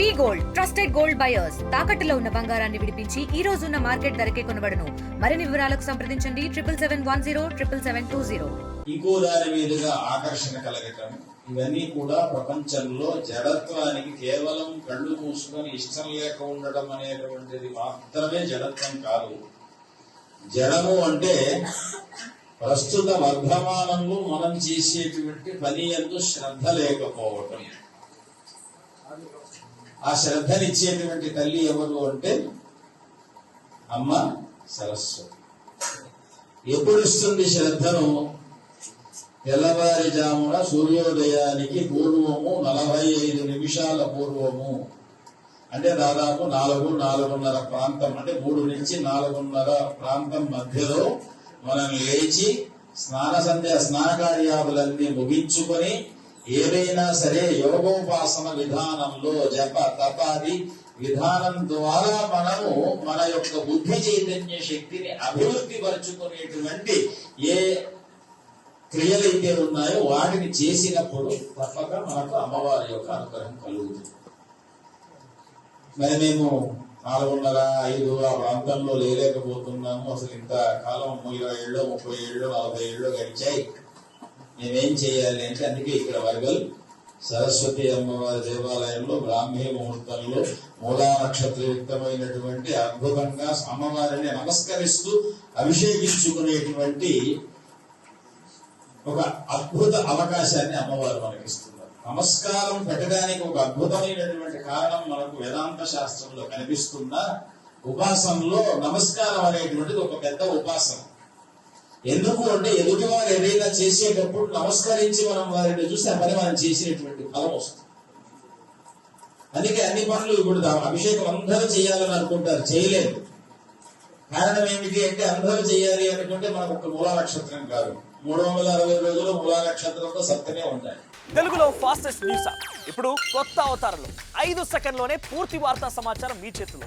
V gold trusted gold buyers. తాకట్టులో ఉన్న బంగారాన్ని విడిపించి ఈ రోజు ఉన్న మార్కెట్ ధరకే కొనబడను. మరిన్ని వివరాలకు సంప్రదించండి. Triple seven one zero triple seven two zero. ఇంకో దాని మీదుగా ఆకర్షణ కలగటం ఇవన్నీ కూడా ప్రపంచంలో జడత్వానికి కేవలం కళ్ళు మూసుకొని ఇష్టం లేక ఉండడం అనేటువంటిది మాత్రమే జడత్వం కాదు. జడము అంటే ప్రస్తుత వర్ధమానంలో మనం చేసేటువంటి పని ఎందు శ్రద్ధ లేకపోవటం. ఆ శ్రద్ధనిచ్చేటువంటి తల్లి ఎవరు అంటే అమ్మ సరస్వతి. ఎప్పుడు ఇస్తుంది శ్రద్ధను? తెల్లవారుజామున సూర్యోదయానికి పూర్వము నలభై ఐదు నిమిషాల పూర్వము. అంటే దాదాపు నాలుగు నాలుగున్నర ప్రాంతం అంటే మూడు నుంచి నాలుగున్నర ప్రాంతం మధ్యలో మనం లేచి స్నాన సంధ్య స్నాన కార్యాలన్నీ ముగించుకొని ఏదైనా సరే యోగోపాసన విధానంలో జప తపాది విధానం ద్వారా మనము మన యొక్క బుద్ధి చైతన్య శక్తిని అభివృద్ధి పరుచుకునేటువంటి ఏ క్రియలైతే ఉన్నాయో వాటిని చేసినప్పుడు తప్పక మనకు అమ్మవారి యొక్క అనుగ్రహం కలుగుతుంది. మరి మేము నాలుగున్నర ఐదు ఆ ప్రాంతంలో లేలేకపోతున్నాము. అసలు ఇంత కాలం ఇరవై ఏళ్ళు ముప్పై ఏళ్ళు నలభై ఏళ్ళు గడిచాయి. మేమేం చేయాలి అంటే అందుకే ఇక్కడ వర్గల్ సరస్వతి అమ్మవారి దేవాలయంలో బ్రాహ్మీ ముహూర్తంలో మూలా నక్షత్రయుక్తమైనటువంటి అద్భుతంగా అమ్మవారిని నమస్కరిస్తూ అభిషేకించుకునేటువంటి ఒక అద్భుత అవకాశాన్ని అమ్మవారు మనకిస్తున్నారు. నమస్కారం పెట్టడానికి ఒక అద్భుతమైనటువంటి కారణం మనకు వేదాంత శాస్త్రంలో కనిపిస్తున్న ఉపాసనలో నమస్కారం అనేటువంటిది ఒక పెద్ద ఉపాసన. ఎందుకు అంటే ఎదుటి వారు ఏదైనా చేసేటప్పుడు నమస్కరించి మనం వారిని చూసి ఆ పని మనం చేసినటువంటి ఫలం వస్తుంది. అందుకే అన్ని పనులు ఇప్పుడు అభిషేకం అందరూ చేయాలని అనుకుంటారు చేయలేదు. కారణం ఏమిటి అంటే అందరూ చేయాలి అనుకుంటే మనకు ఒక మూలా నక్షత్రం కాదు. మూడు వందల అరవై రోజులు మూలా నక్షత్రంతో సప్తమే ఉంటాయి. తెలుగులో ఫాస్టెస్ట్ న్యూస్ ఇప్పుడు కొత్త అవతారంలో ఐదు సెకండ్లోనే పూర్తి వార్తా సమాచారం మీ చేతిలో.